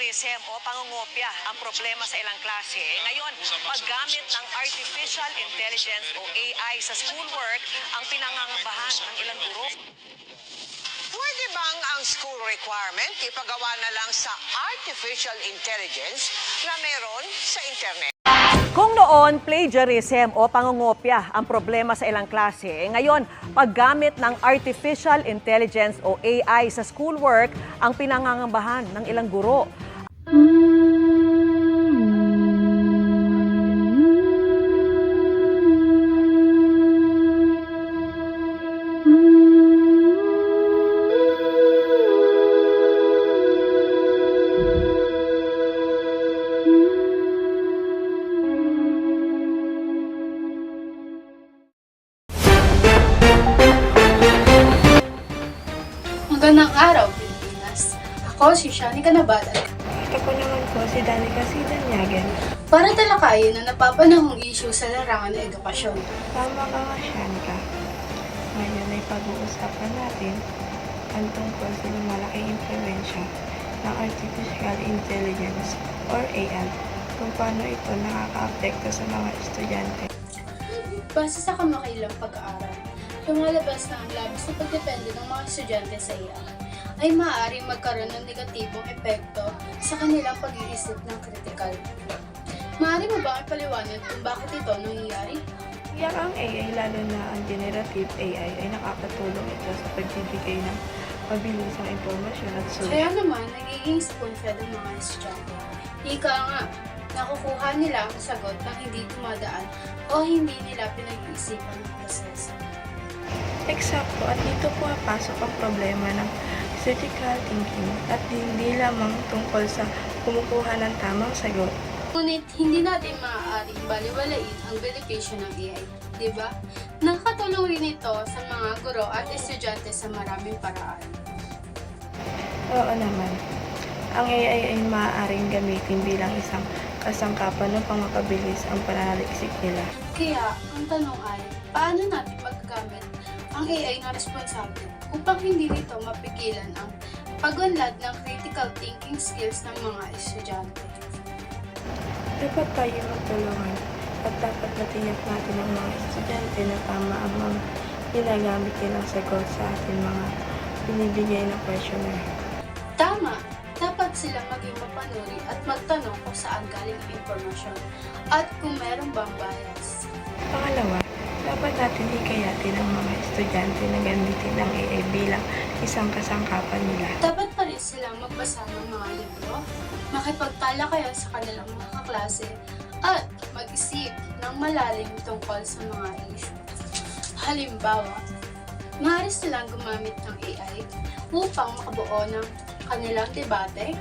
plagiarism o pangungopia ang problema sa ilang klase. Ngayon, paggamit ng artificial intelligence o AI sa schoolwork ang pinangangabahan ng ilang guro. Pwede bang ang school requirement ipagawa na lang sa artificial intelligence na meron sa internet? Kung noon, plagiarism o pangungopia ang problema sa ilang klase, eh ngayon, paggamit ng artificial intelligence o AI sa schoolwork ang pinangangabahan ng ilang guro. Magandang araw, Pilipinas. Ako si Shani Canabadan. Ako si Danica Sidanyagan. Para talakayin ang napapanahong issue sa larangan ng edukasyon. Tama ka nga, Shanika. Ngayon ay pag-uusapan natin ang tungkol sa malaking impluensya ng Artificial Intelligence or AI kung paano ito nakaka-apekto sa mga estudyante. Base sa kamakailang pag-aaral, lumalabas na ang labis na pagdepende ng mga estudyante sa AI ay maaaring magkaroon ng negatibong epekto sa kanilang pag-iisip ng kritikal. Maaari mo ba ipaliwanag kung bakit ito nangyayari? Kaya ang AI, lalo na ang generative AI, ay nakakatulong ito sa pagbibigay ng mabilisang impormasyon at solusyon. Kaya naman, nagiging spoon-fed ang mga estudyante. Ika nga, nakukuha nila ang sagot ng hindi dumadaan o hindi nila pinag-iisipan ng proseso. Eksakto, at dito pumapasok ang problema ng critical thinking at hindi lamang tungkol sa kumukuha ng tamang sagot. Ngunit hindi natin maaaring baliwalain ang benepisyo ng AI, di ba? Nakakatulong rin ito sa mga guro at estudyante sa maraming paraan. Oo naman. Ang AI ay maaaring gamitin bilang isang kasangkapan upang mapabilis ang pananaliksik nila. Kaya, ang tanong ay, paano natin magagamit ang AI na responsable upang hindi nito mapigilan ang pagunlad ng critical thinking skills ng mga estudyante? Dapat tayo magtulungan at dapat matiyak natin ang mga estudyante na tama ang mga ginagamit nilang sagot sa ating mga binibigay na questionnaire. Tama! Dapat sila maging mapanuri at magtanong kung saan galing ang impormasyon at kung meron bang bias. Pangalawa, dapat natin hikayatin ang mga estudyante na gamitin ang AI bilang isang kasangkapan nila. Dapat pa rin silang magbasa ng mga libro, makipagtalakayan sa kanilang mga kaklase, at mag-isip ng malalim tungkol sa mga issue. Halimbawa, maaari silang gumamit ng AI upang makabuo ng kanilang debate,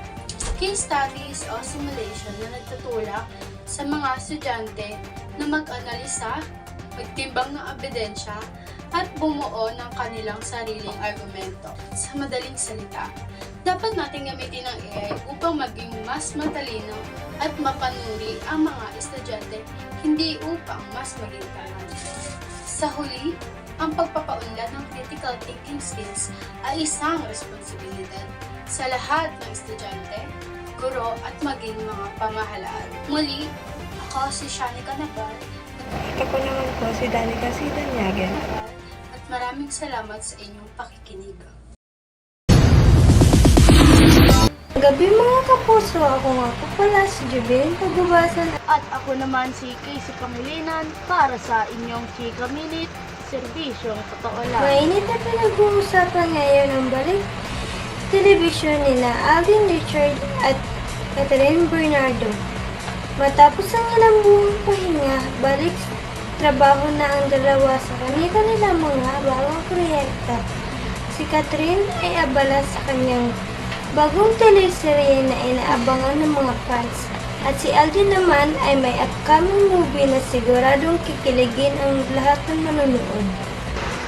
case studies o simulation na nagtutulak sa mga estudyante na mag-analisa, magtimbang ng ebidensya, at bumuo ng kanilang sariling argumento. Sa madaling salita, dapat natin gamitin ang AI upang maging mas matalino at mapanuri ang mga estudyante, hindi upang mas maging tanan. Sa huli, ang pagpapaunlad ng critical thinking skills ay isang responsibilidad sa lahat ng estudyante, guro at maging mga pamahalaan. Muli, ako si Shanika Nabal At ako naman po si Danica Sidanyagan. at maraming salamat sa inyong pakikinig. Gabi mga kapuso, ako nga po pala si Jubilin Pagubasan At ako naman si Casey Kamilinan para sa inyong Chika Minute, serbisyong totoo lang. Mainit na pinag-uusapan ngayon ang balik telebisyon nila Alden Richard at Catherine Bernardo. Matapos ang ilang buong pahinga, balik trabaho na ang dalawa sa kanilang mga bagong proyekto. Si Catherine ay abala sa kanyang bagong teleserye na inaabangan ng mga fans. At si Alden naman ay may upcoming movie na siguradong kikiligin ang lahat ng manonood.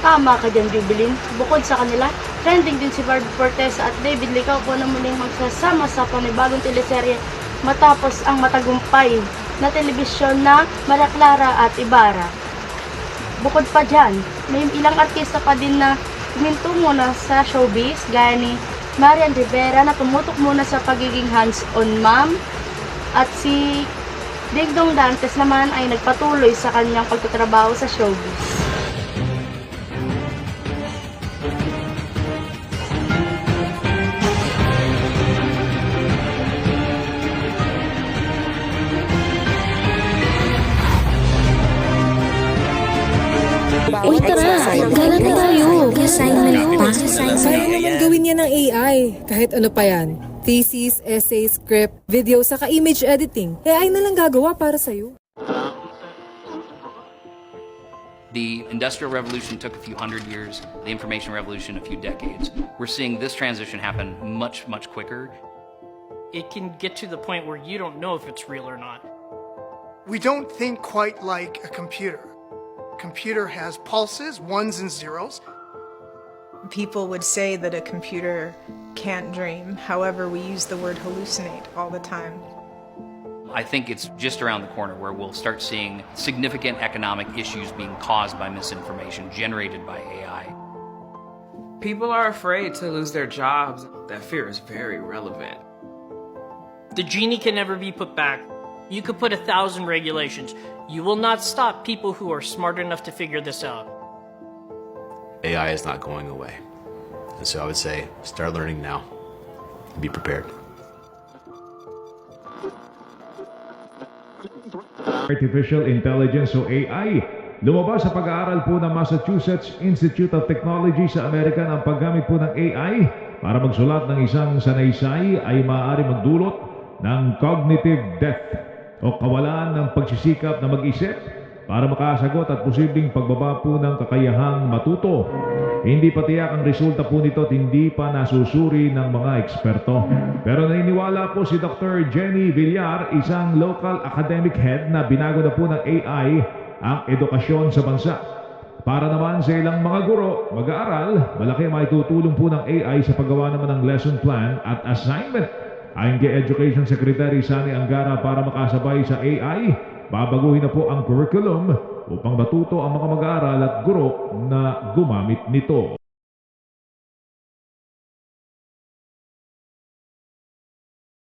Tama ka dyan, Jubilin. Bukod sa kanila, trending din si Barbie Fortesa at David Licauco na muling magsasama sa panibagong teleserye matapos ang matagumpay na telebisyon na Maria Clara at Ibarra. Bukod pa dyan, may ilang artista pa din na tumintungo na sa showbiz gaya ni Marian Rivera na tumutok muna sa pagiging hands-on ma'am at si Digdong Dantes naman ay nagpatuloy sa kanyang pagtatrabaho sa showbiz. Gala na tayo! Assignment pa. Kaya naman gawin yan ng AI. Kahit ano pa yan. Thesis, essay, script, video, saka image editing. AI na lang gagawa para sa'yo. The Industrial Revolution took a few hundred years, the Information Revolution a few decades. We're seeing this transition happen much, much quicker. it can get to the point where you don't know if it's real or not. We don't think quite like a computer. Computer has pulses, ones and zeros. People would say that a computer can't dream. However, we use the word hallucinate all the time. I think it's just around the corner where we'll start seeing significant economic issues being caused by misinformation generated by AI. People are afraid to lose their jobs. That fear is very relevant. The genie can never be put back. You could put a thousand regulations. You will not stop people who are smart enough to figure this out. AI is not going away. And so I would say start learning now. Be prepared. Artificial Intelligence o AI. Lumabas sa pag-aaral po ng Massachusetts Institute of Technology sa Amerika ang paggamit po ng AI para magsulat ng isang sanaysay ay maaari magdulot ng cognitive death o kawalan ng pagsisikap na mag-isip para makasagot at posibleng pagbaba po ng kakayahang matuto. Hindi pa tiyak ang resulta po nito at hindi pa nasusuri ng mga eksperto. Pero naniniwala po si Dr. Jenny Villar, isang local academic head na binago na po ng AI ang edukasyon sa bansa. Para naman sa ilang mga guro, mag-aaral, malaki may tutulong po ng AI sa paggawa naman ng lesson plan at assignment. Kay Education Secretary Sani Angara para makasabay sa AI, babaguhin na po ang curriculum upang matuto ang mga mag-aaral at guro na gumamit nito.